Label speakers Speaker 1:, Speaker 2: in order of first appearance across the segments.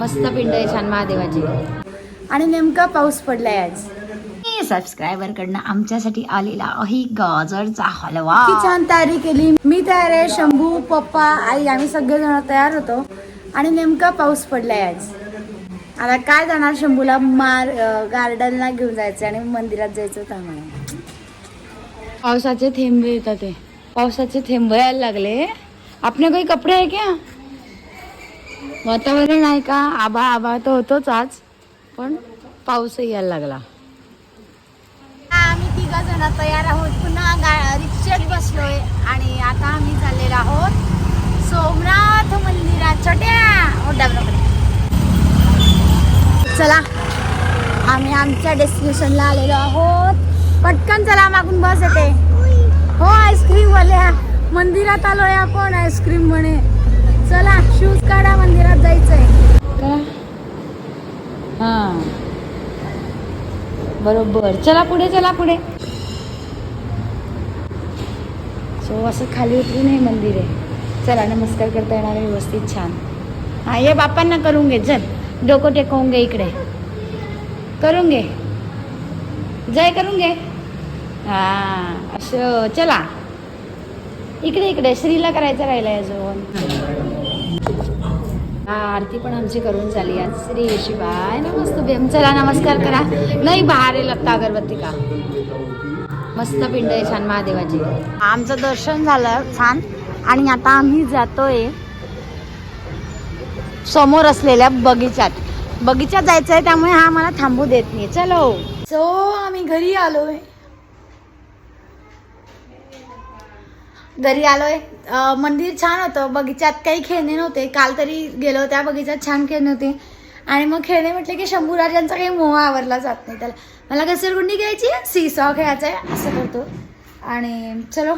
Speaker 1: मस्त पिंड आहे छान महादेवाची.
Speaker 2: आणि नेमका पाऊस पडलाय आज.
Speaker 1: सबस्क्रायबर कडनं आमच्यासाठी आलेला अही गाजरचा हलवा.
Speaker 2: किती छान तयारी केली. मी तयार आहे शंभू पप्पा आई आम्ही सगळेजण तयार होतो. आणि नेमका पाऊस पडलाय आज. आता काय जाणार शंभूला? मार गार्डनला घेऊन जायचं आणि मंदिरात जायचं होतं आम्हाला
Speaker 1: पावसाचे थेंब येतात ते पावसाचे थेंब यायला लागले. आपने काही कपडे आहे क्या? वातावरण आहे का? आबा आबा तर होतोच आज पण पाऊसही यायला लागला.
Speaker 2: आम्ही तिघ जण तयार आहोत. पुन्हा गा रिक्षेत बसलोय आणि आता आम्ही चाललेलो आहोत सोमनाथ मंदिरात छोट्या हो, चला आम्ही आमच्या डेस्टिनेशनला आलेलो आहोत. पटकन चला मागून बस येते. हो आईस्क्रीम वाल्या. मंदिरात आलोय आपण आईस्क्रीम म्हणे. चला शूज काढा मंदिरात जायचंय.
Speaker 1: हा. बरोबर. चला पुढे चला पुढे. सो असं खाली उतरून हे मंदिर आहे. चला नमस्कार करता येणार आहे व्यवस्थित छान. हा ये बापांना करून घे चल. डोकं टेकवून घे इकडे. करून घे. जय करून घे. हा असं चला. इकडे इकडे. श्रीला करायचं राहिलंय अजून. आरती पण आमची करून झाली आज. श्री शिवाय नमस्तुभ्यम चला नमस्कार करा. नाही बाहेर लत्ता अगरबत्ती का मस्त पिंड आहे छान महादेवाची.
Speaker 2: आमचं दर्शन झालं छान. आणि आता आम्ही जातोय समोर असलेल्या बगीचात बगीचात जायचं आहे त्यामुळे हा मला थांबू देत नाही. चलो. सो आम्ही घरी आलोय. घरी आलोय. मंदिर छान होतं. बगीचात काही खेळणे नव्हते. काल तरी गेलो त्या बगीचात छान खेळणे होते. आणि मग खेळणे म्हटले की शंभूराजांचा काही मोह आवरला जात नाही. त्याला मला घसरगुंडी घ्यायची सीसॉ खेळायचा आहे असं करतो. आणि चलो.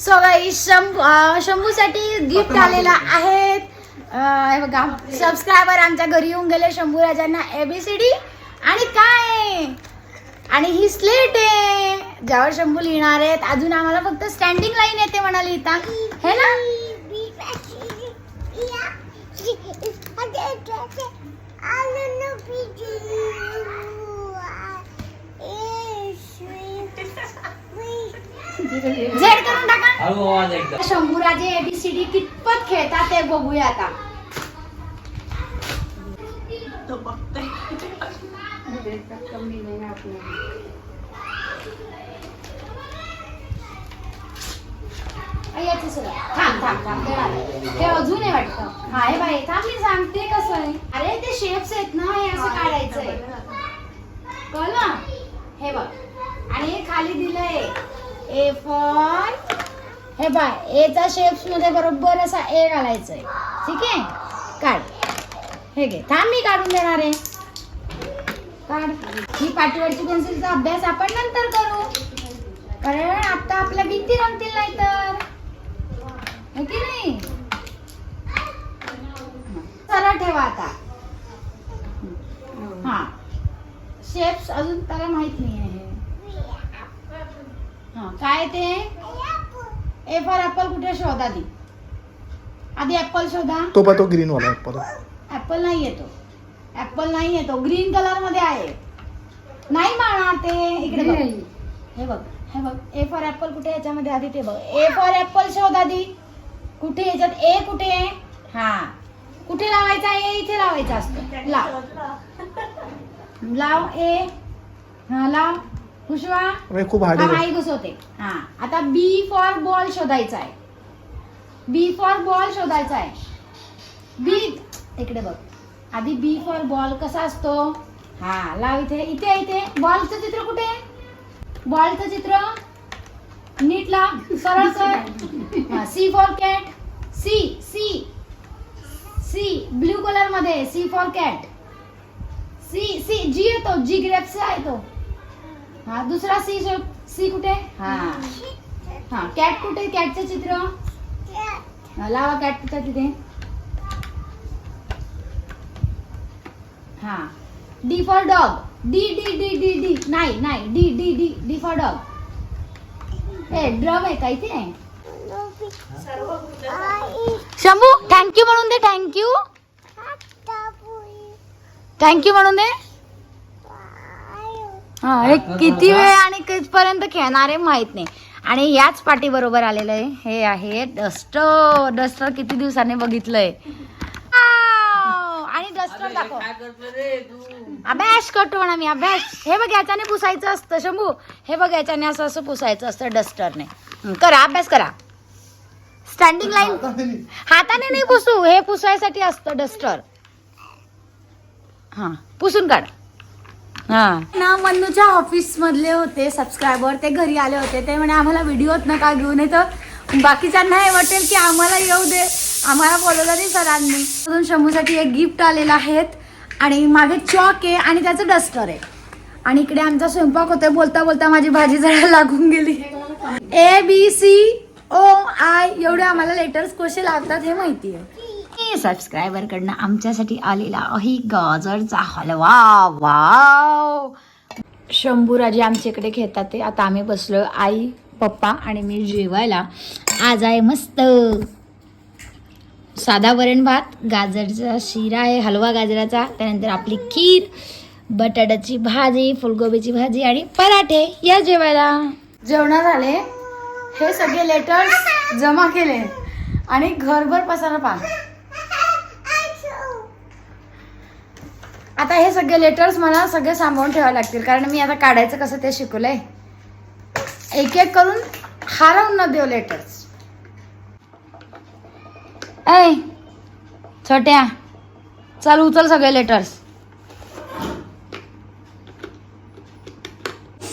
Speaker 2: सो गाई शंभू शंभूसाठी गिफ्ट आलेला आहेत अं, हे बघा. सबस्क्रायबर आमच्या घरी येऊन गेले शंभू राजांना एबीसीडी आणि काय? आणि ही स्लेट आहे. ज्यावर शंभू लिहिणार आहेत. अजून आम्हाला फक्त स्टँडिंग लाईन येते म्हणा लिहिता हे ना? झेड करून टाका.
Speaker 3: एकदा.
Speaker 2: शंभूराजे एबीसीडी कितपत खेळतात ते बघूया आता. याचं सुद्धा. थांब थांब थांब ते. हे अजून आहे वाटतं. हा हे बाई थांब मी सांगते कसं आहे. अरे ते शेप्स आहेत ना हे असं काढायचंय. कळ ना हे बघ. आणि हे खाली दिलंय. ए फॉर हे बाय एचा शेप्समध्ये बरोबर असा ए घालायचंय. ठीक आहे? काढ. हे घे. थांब मी काढून देणार आहे. काढ. ही पाठीवरची पेन्सिलचा अभ्यास आपण नंतर करू. कारण आता आपल्या भिंती रंगतील नाही तर की नाही? सरळ ठेवा आता. हा. शेप्स अजून त्याला माहीत नाही आहे हा काय ते? ए फॉर ऍपल कुठे शोध आधी? आधी ऍपल शोधा.
Speaker 4: तो पा तो ग्रीन वाला ऍपल
Speaker 2: ऍपल नाही येतो. ऍपल नाही येतो. ग्रीन कलरमध्ये आहे. नाही मारणार ते. इकडे बघ. हे बघ हे बघ. ए फॉर ऍपल कुठे याच्यामध्ये आधी ते बघ. ए फॉर ऍपल शोध आधी. कुठे? याच्यात ए कुठे आहे? हा. कुठे लावायचा? ए इथे लावायचा असतो. लाव. लाव ए हा लाव. खुशवा
Speaker 4: म्हणजे खूप हार्ड
Speaker 2: हा
Speaker 4: आहे
Speaker 2: नाही घुसवते हा आता बी फॉर बॉल शोधायचा आहे. बी फॉर बॉल शोधायचा आहे. बी इकडे बघ. आधी बी फॉर बॉल कसा असतो? हा लाव इथे इथे इथे. बॉलचं चित्र कुठे? बॉलचं चित्र? नीट लाव. सरळ कर. C for cat C C C blue कलरमध्ये. C for cat C C G येतो. जी ग्रेप्सचा येतो हा दुसरा सी सी कुठे? हा. हा कॅट कुठे? कॅटचं चित्र? हा, लावा कॅटच्या तिथे? हा. D for dog
Speaker 1: D D D D D नाही नाही. D D D D for dog a drum आहे का इथे?
Speaker 2: शंभू थँक्यू म्हणून दे थँक्यू थँक्यू म्हणून दे. हा हे किती वेळ आणि कितपर्यंत खेळणार आहे माहीत नाही. आणि याच पाठी बरोबर आलेलं आहे हे आहे डस्टर. डस्टर किती दिवसाने बघितलंय! आणि डस्टर दाखव. अभ्यास करतो म्हणा मी अभ्यास. हे बघ याच्याने पुसायचं असतं शंभू. हे बघ याच्याने असं असं पुसायचं असतं डस्टरने. करा अभ्यास करा. स्टँडिंग लाईन हाताने नाही पुसू हे पुसायसाठी असतं डस्टर. हा पुसून काढ. हा. ना मन्नूच्या ऑफिस मधले होते सबस्क्रायबर ते घरी आले होते. ते म्हणे आम्हाला व्हिडिओत नका घेऊन येतं बाकीच्यांना हे वाटेल की आम्हाला येऊ दे. आम्हाला बोलवलं नाही सरांनी. अजून शंभूसाठी एक गिफ्ट आलेलं आहेत आणि मागे चॉक आहे आणि त्याचं डस्टर आहे. आणि इकडे आमचा स्वयंपाक होतोय. बोलता बोलता माझी भाजी जरा लागून गेली. A B C O I एवढे आम्हाला लेटर्स कसे लागतात हे माहिती आहे सबस्क्रायबर कडनं आमच्यासाठी आलेला अही गाजरचा हलवा. वाव शंभूराजे आमच्या इकडे खेळतात ते. आता आम्ही बसलो आई पप्पा आणि मी जेवायला. आज आहे मस्त. साधा वरण भात गाजरचा शिरा आहे हलवा गाजराचा त्यानंतर आपली खीर बटाट्याची भाजी फुलगोबीची भाजी आणि पराठे. या जेवायला. जेवण झाले हे सगळे लेटर्स जमा केले. आणि घरभर पसारा पा आता हे सगळे लेटर्स मला सगळे सांभाळून ठेवावे लागतील. कारण मी आता काढायचं कसं ते शिकवलंय. एक एक करून हारवून न देऊ लेटर्स ऐ छोट्या चल उचल सगळे लेटर्स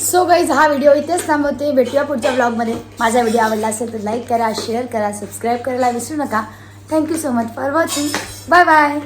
Speaker 2: सो गाईज हा व्हिडिओ इथेच थांबवते. भेटूया पुढच्या ब्लॉगमध्ये माझा व्हिडिओ आवडला असेल तर लाईक करा शेअर करा सबस्क्राईब करायला विसरू नका. Thank you so much for watching bye bye